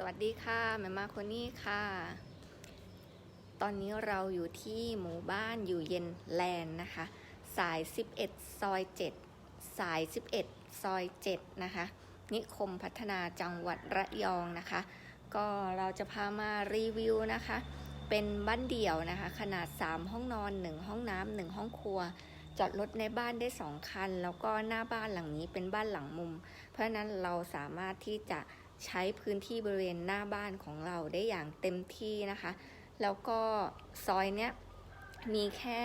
สวัสดีค่ะแม่มาคนนี้ค่ะ ตอนนี้เราอยู่ที่หมู่บ้านอยู่เย็นแลนด์นะคะ สาย 11 ซอย 7 สาย 11 ซอย 7 นะคะ นิคมพัฒนาจังหวัดระยองนะคะ ก็เราจะพามารีวิวนะคะ เป็นบ้านเดี่ยวนะคะ ขนาด 3 ห้องนอน 1 ห้องน้ำ1ห้องครัวจอดรถในบ้านได้ 2 คัน แล้วก็หน้าบ้านหลังนี้เป็นบ้านหลังมุม เพราะนั้นเราสามารถที่จะ ใช้พื้นที่บริเวณหน้าบ้านของเราได้อย่างเต็มที่นะคะ แล้วก็ซอยเนี้ยมีแค่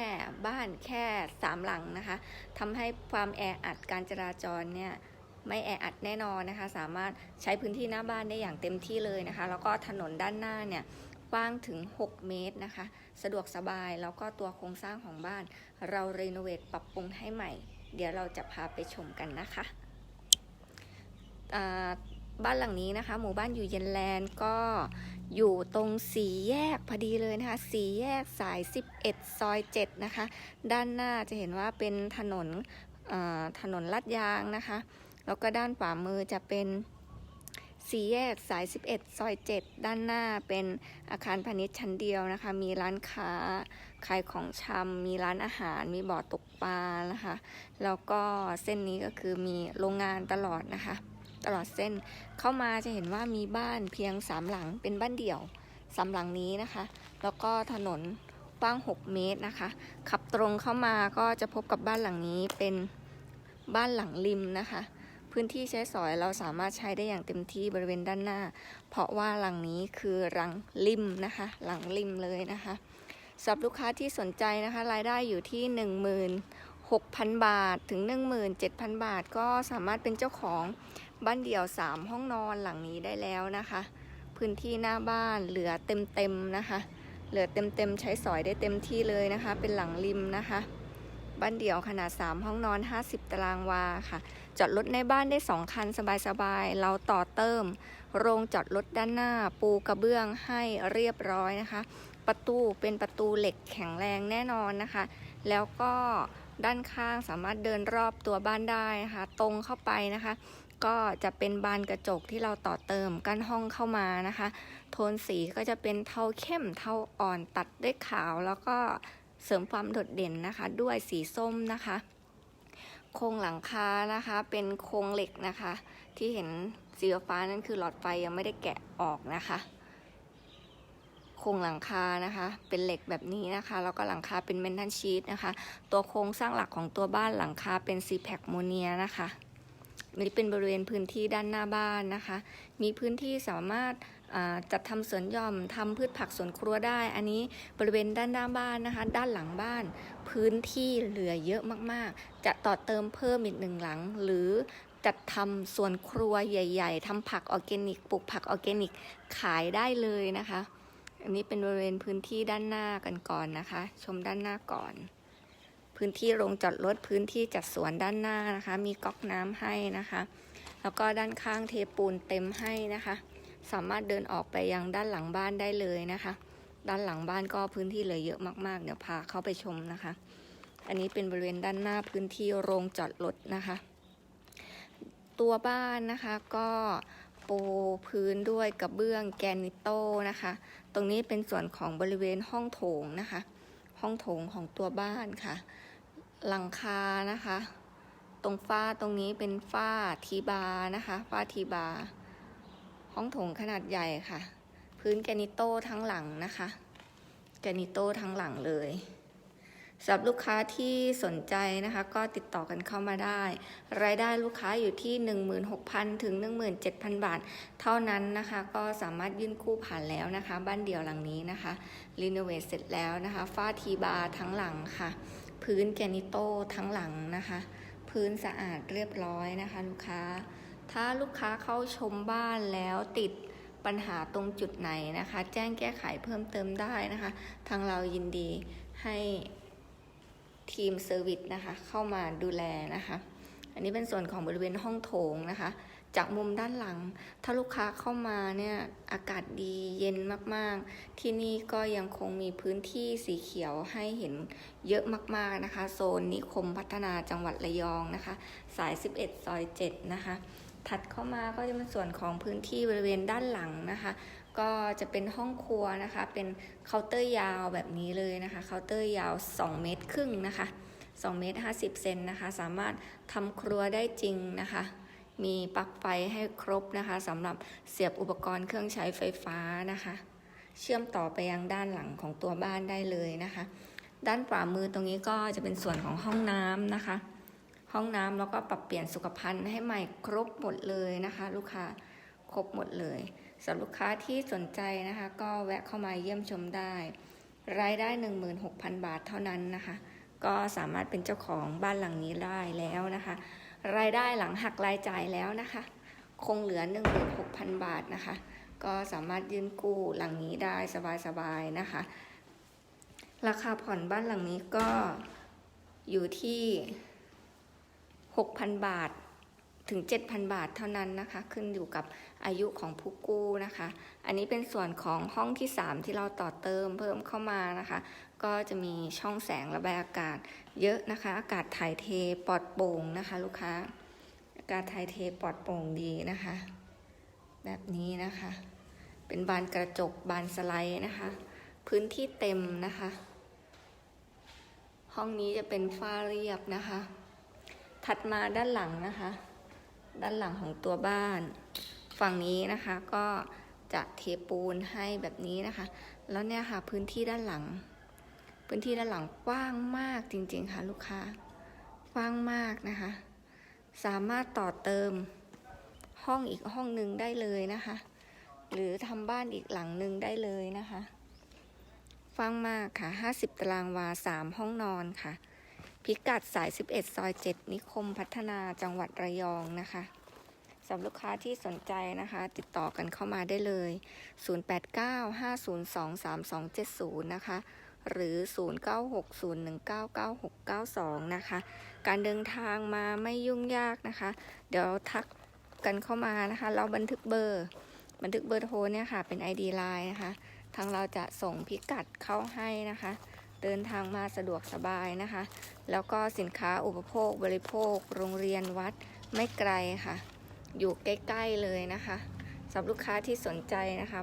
บ้านแค่สามหลังนะคะทำให้ความแออัดการจราจรเนี่ยไม่แออัดแน่นอนนะคะ สามารถใช้พื้นที่หน้าบ้านได้อย่างเต็มที่เลยนะคะ แล้วก็ถนนด้านหน้าเนี่ยกว้างถึง 6 เมตรนะคะ สะดวกสบายแล้วก็ตัวโครงสร้างของบ้าน เรารีโนเวทปรับปรุงให้ใหม่ เดี๋ยวเราจะพาไปชมกันนะคะอ่า บ้านหลังนี้นะคะ หมู่บ้านอยู่เย็นแลนด์ก็อยู่ตรงสีแยกพอดีเลยนะคะ สีแยกสาย 11 ซอย 7 นะคะ ด้านหน้าจะเห็นว่าเป็นถนนถนนลาดยางนะคะ แล้วก็ด้านขวามือจะเป็นสีแยกสาย 11 ซอย 7 ด้านหน้าเป็นอาคารพาณิชย์ชั้นเดียวนะคะ มีร้านค้าขายของชำ มีร้านอาหาร มีบ่อตกปลานะคะ แล้วก็เส้นนี้ก็คือมีโรงงานตลอดนะคะ ตลอดเส้น เข้ามาจะเห็นว่ามีบ้านเพียงสามหลังเป็นบ้านเดี่ยวสามหลังนี้นะคะ แล้วก็ถนนกว้าง 6 เมตรนะคะ ขับตรงเข้ามาก็จะพบกับบ้านหลังนี้เป็นบ้านหลังริมนะคะ พื้นที่ใช้สอยเราสามารถใช้ได้อย่างเต็มที่บริเวณด้านหน้า เพราะว่าหลังนี้คือหลังริมนะคะ หลังริมเลยนะคะสำหรับลูกค้าที่สนใจนะคะ รายได้อยู่ที่ 16,000 บาทถึง 17,000 บาท ก็สามารถเป็นเจ้าของ บ้านเดี่ยว 3 ห้องนอนหลังนี้ได้แล้วนะคะ พื้นที่หน้าบ้านเหลือเต็มๆนะคะ เหลือเต็มๆใช้สอยได้เต็มที่เลยนะคะ เป็นหลังริมนะคะ บ้านเดี่ยวขนาด 3 ห้องนอน 50 ตารางวาค่ะ จอดรถในบ้านได้ 2 คันสบายๆ เราต่อเติม โรงจอดรถด้านหน้า ปูกระเบื้องให้เรียบร้อยนะคะ ประตูเป็นประตูเหล็กแข็งแรงแน่นอนนะคะ แล้วก็ด้านข้างสามารถเดินรอบตัวบ้านได้นะคะ ตรงเข้าไปนะคะ ก็จะเป็นบานกระจกที่เราต่อเติมกั้นห้องเข้ามานะคะ โทนสีก็จะเป็นเทาเข้มเทาอ่อนตัดด้วยขาว แล้วก็เสริมความโดดเด่นนะคะ ด้วยสีส้มนะคะ โครงหลังคานะคะ เป็นโครงเหล็กนะคะ ที่เห็นสีฟ้านั่นคือหลอดไฟยังไม่ได้แกะออกนะคะโครงหลังคานะคะ เป็นเหล็กแบบนี้นะคะ แล้วก็หลังคาเป็นเมนทัลชีตนะคะ ตัวโครงสร้างหลักของตัวบ้านหลังคาเป็นซีแพคโมเนียนะคะ นี่เป็นบริเวณพื้นที่ด้านหน้าบ้านนะคะ มีพื้นที่สามารถจัดทำสวนหย่อมทำพืชผักสวนครัวได้ อันนี้บริเวณด้านหน้าบ้านนะคะ ด้านหลังบ้าน พื้นที่เหลือเยอะมากๆ จะต่อเติมเพิ่มอีกหนึ่งหลัง หรือจัดทำสวนครัวใหญ่ ๆทำผักออร์แกนิกปลูกผักออร์แกนิกขายได้เลยนะคะ อันนี้เป็นบริเวณพื้นที่ด้านหน้ากันก่อนนะคะ ชมด้านหน้าก่อน พื้นที่โรงจอดรถพื้นที่จัดสวนด้านหน้านะคะ มีก๊อกน้ำให้นะคะ แล้วก็ด้านข้างเทปูนเต็มให้นะคะ สามารถเดินออกไปยังด้านหลังบ้านได้เลยนะคะ ด้านหลังบ้านก็พื้นที่เหลือเยอะมากๆ เดี๋ยวพาเข้าไปชมนะคะ อันนี้เป็นบริเวณด้านหน้าพื้นที่โรงจอดรถนะคะ ตัวบ้านนะคะก็ปูพื้นด้วยกระเบื้องแกรนิโต้นะคะ ตรงนี้เป็นส่วนของบริเวณห้องโถงนะคะ ห้องโถงของตัวบ้านค่ะ หลังคานะคะ ตรงฝ้าตรงนี้เป็นฝ้าทีบาร์นะคะฝ้าทีบาร์ห้องโถงขนาดใหญ่ค่ะ พื้นแกนิโต้ทั้งหลังนะคะ แกนิโต้ทั้งหลังเลย สำหรับลูกค้าที่สนใจนะคะ ก็ติดต่อกันเข้ามาได้ รายได้ลูกค้าอยู่ที่ 16,000 ถึง 17,000 บาท เท่านั้นนะคะ ก็สามารถยื่นกู้ผ่านแล้วนะคะ บ้านเดี่ยวหลังนี้นะคะรีโนเวทเสร็จแล้วนะคะฝ้าทีบาร์ทั้งหลังค่ะ พื้นแกนิโต้ทั้งหลังนะคะ พื้นสะอาดเรียบร้อยนะคะ ลูกค้า ถ้าลูกค้าเข้าชมบ้านแล้วติดปัญหาตรงจุดไหนนะคะ แจ้งแก้ไขเพิ่มเติมได้นะคะ ทางเรายินดีให้ ทีมเซอร์วิสนะคะเข้ามาดูแลนะคะ อันนี้เป็นส่วนของบริเวณห้องโถงนะคะ จากมุมด้านหลัง ถ้าลูกค้าเข้ามาเนี่ยอากาศดีเย็นมากๆ ที่นี่ก็ยังคงมีพื้นที่สีเขียวให้เห็นเยอะมากๆนะคะ โซนนิคมพัฒนาจังหวัดระยองนะคะ สาย 11 ซอย 7 นะคะ ถัดเข้ามาก็จะเป็นส่วนของพื้นที่บริเวณด้านหลังนะคะ ก็จะเป็นห้องครัวนะคะ เป็นเคาน์เตอร์ยาวแบบนี้เลยนะคะ เคาน์เตอร์ยาว 2 เมตรครึ่งนะคะ2เมตร50เซนนะคะ สามารถทำครัวได้จริงนะคะ มีปลั๊กไฟให้ครบนะคะสำหรับเสียบอุปกรณ์เครื่องใช้ไฟฟ้านะคะ เชื่อมต่อไปยังด้านหลังของตัวบ้านได้เลยนะคะ ด้านขวามือตรงนี้ก็จะเป็นส่วนของห้องน้ำนะคะ ห้องน้ำแล้วก็ปรับเปลี่ยนสุขภัณฑ์ให้ใหม่ครบหมดเลยนะคะ ลูกค้าครบหมดเลยสำหรับลูกค้าที่สนใจนะคะ ก็แวะเข้ามาเยี่ยมชมได้ รายได้ 16,000 บาทเท่านั้นนะคะ ก็สามารถเป็นเจ้าของบ้านหลังนี้ได้แล้วนะคะ รายได้หลังหักรายจ่ายแล้วนะคะ คงเหลือ 16,000 บาทนะคะ ก็สามารถยื่นกู้หลังนี้ได้สบายๆนะคะ ราคาผ่อนบ้านหลังนี้ก็อยู่ที่ 6,000 บาทถึง 7,000 บาทเท่านั้นนะคะ ขึ้นอยู่กับอายุของผู้กู้นะคะ อันนี้เป็นส่วนของห้องที่ 3 ที่เราต่อเติมเพิ่มเข้ามานะคะ ก็จะมีช่องแสงระบายอากาศเยอะนะคะ อากาศถ่ายเทปลอดโปร่งนะคะ ลูกค้า อากาศถ่ายเทปลอดโปร่งดีนะคะ แบบนี้นะคะ เป็นบานกระจกบานสไลด์นะคะ พื้นที่เต็มนะคะ ห้องนี้จะเป็นฝ้าเรียบนะคะ ถัดมาด้านหลังนะคะ ด้านหลังของตัวบ้าน ฝั่งนี้นะคะก็จะเทปูนให้แบบนี้นะคะ แล้วเนี่ยค่ะพื้นที่ด้านหลัง พื้นที่ด้านหลังกว้างมากจริงๆค่ะลูกค้ากว้างมากนะคะ สามารถต่อเติมห้องอีกห้องหนึ่งได้เลยนะคะ หรือทำบ้านอีกหลังหนึ่งได้เลยนะคะกว้างมากค่ะ 50 ตารางวา 3 ห้องนอนค่ะ พิกัดสาย 11 ซอย 7 นิคมพัฒนาจังหวัดระยองนะคะสำหรับลูกค้าที่สนใจนะคะ ติดต่อกันเข้ามาได้เลย 0895023270 นะคะ หรือ 0960199692 นะคะ การเดินทางมาไม่ยุ่งยากนะคะ เดี๋ยวทักกันเข้ามานะคะ เราบันทึกเบอร์ บันทึกเบอร์โทรเนี่ยค่ะ เป็น ID Line นะคะ ทางเราจะส่งพิกัดเข้าให้นะคะ เดินทางมาสะดวกสบายนะคะ แล้วก็สินค้าอุปโภคบริโภค โรงเรียนวัดไม่ไกลค่ะ อยู่ใกล้ ๆ เลยนะคะสำหรับลูกค้าที่สนใจนะคะ